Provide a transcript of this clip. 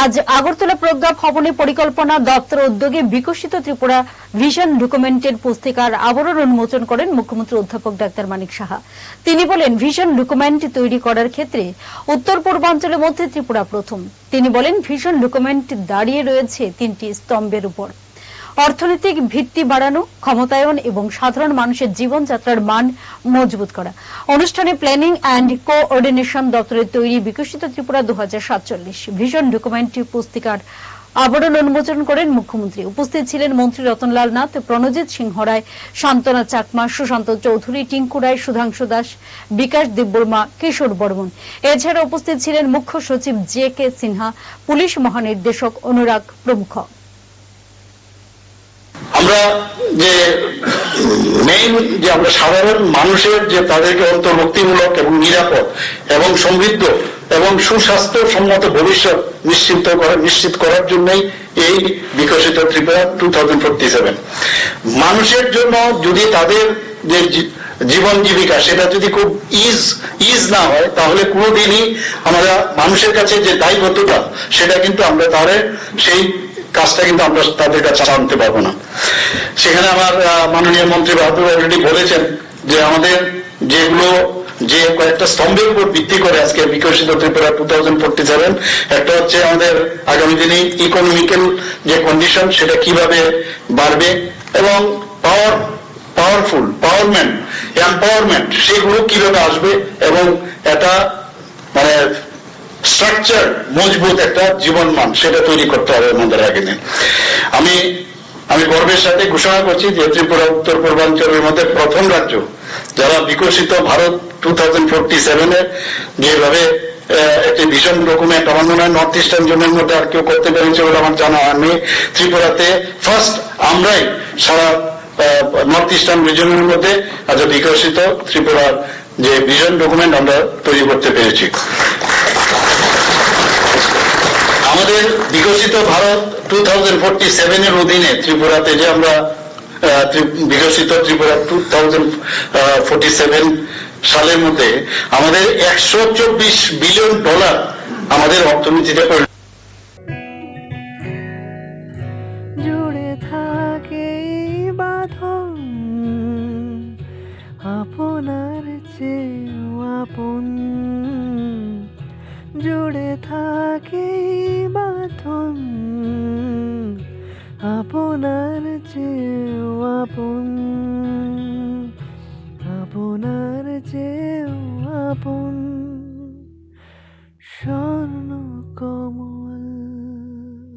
আজ আগরতলা প্রজ্ঞা ভবনে পরিকল্পনা দপ্তর উদ্যোগে বিকশিত ত্রিপুরা ভিশন ডকুমেন্টের পুস্তিকার আবরণ উন্মোচন করেন মুখ্যমন্ত্রী অধ্যাপক ডাক্তার মানিক সাহা। তিনি বলেন, ভিশন ডকুমেন্ট তৈরি করার ক্ষেত্রে উত্তর পূর্বাঞ্চলের মধ্যে ত্রিপুরা প্রথম। তিনি বলেন, ভিশন ডকুমেন্ট দাঁড়িয়ে রয়েছে তিনটি স্তম্ভের উপর। অর্থনৈতিক ভিত্তি বাড়ানো, ক্ষমতায়ন এবং সাধারণ মানুষের জীবনযাত্রার মান মজবুত করা। অনুষ্ঠানে প্ল্যানিং অ্যান্ড কোঅর্ডিনেশন দপ্তরের তৈরি বিকশিত ত্রিপুরা দু ভিশন ডকুমেন্ট পুস্তিকার আবরণ উন্মোচন করেন মুখ্যমন্ত্রী। উপস্থিত ছিলেন মন্ত্রী রতনলাল নাথ, প্রণজিৎ সিংহ রায়, শান্তনা চাকমা, সুশান্ত চৌধুরী, টিঙ্কু রায়, সুধাংশু দাস, বিকাশ দেববর্মা কিশোর বর্মন। এছাড়া উপস্থিত ছিলেন মুখ্য সচিব জে কে সিনহা, পুলিশ মহানির্দেশক অনুরাগ প্রমুখ। আমরা যে মেইন যে আমরা সাধারণ মানুষের যে তাদেরকে অন্তর্ভুক্তিমূলক এবং নিরাপদ এবং সমৃদ্ধ এবং সুস্বাস্থ্য সম্মত ভবিষ্যৎ নিশ্চিত করা নিশ্চিত করার জন্যই এই বিকশিত ত্রিপুরা টু মানুষের জন্য যদি তাদের যে জীবন জীবিকা সেটা যদি খুব ইজ ইজ না হয়, তাহলে কোনোদিনই আমরা মানুষের কাছে যে দায়বদ্ধতা, সেটা কিন্তু আমরা তাহলে সেই কাজটা কিন্তু আমরা তাদের কাছে আনতে পারব না। সেখানে আমার মাননীয় মন্ত্রী বাহাদুর অলরেডি বলেছেন যে আমাদের যেগুলো, যে কয়েকটা স্তম্ভের উপর ভিত্তি করে আজকে বিকশিত Tripura two thousand forty seven একটা হচ্ছে আমাদের আগামী দিনে ইকোনমিক্যাল যে কন্ডিশন সেটা কীভাবে বাড়বে এবং পাওয়ার পাওয়ারফুল পাওয়ারমেন্ট এম্পাওয়ারমেন্ট সেগুলো কীভাবে আসবে এবং এটা মানে স্ট্রাকচার মজবুত একটা জীবন মান সেটা তৈরি করতে হবে আমাদের আগে দিন। আমি আমি গর্বের সাথে ঘোষণা করছি যে ত্রিপুরা, উত্তর পূর্বাঞ্চলের মধ্যে প্রথম রাজ্য যারা বিকশিত ভারত টু থাউজেন্ড ফোরটি সেভেনের যেভাবে একটি ভীষণ ডকুমেন্ট আমার মনে হয় নর্থ ইস্টার্ন জোনের মধ্যে আর কেউ করতে পেরেছে বলে আমার জানা আমি ত্রিপুরাতে ফার্স্ট আমরাই সারা নর্থ ইস্টার্ন রিজনের মধ্যে আজ বিকশিত ত্রিপুরার যে ভিশন ডকুমেন্ট আমরা তৈরি করতে পেরেছি আমাদের বিকশিত ভারত টু থাউজেন্ড ফোরটি সেভেনের অধীনে ত্রিপুরাতে যে আমরা বিকশিত ত্রিপুরা টু থাউজেন্ড সালের মধ্যে আমাদের একশো চব্বিশ বিলিয়ন ডলার আমাদের অর্থনীতিতে আপনার চেয়ে আপন। জুড়ে থাকে প্রথম আপনার চেয়ে আপন।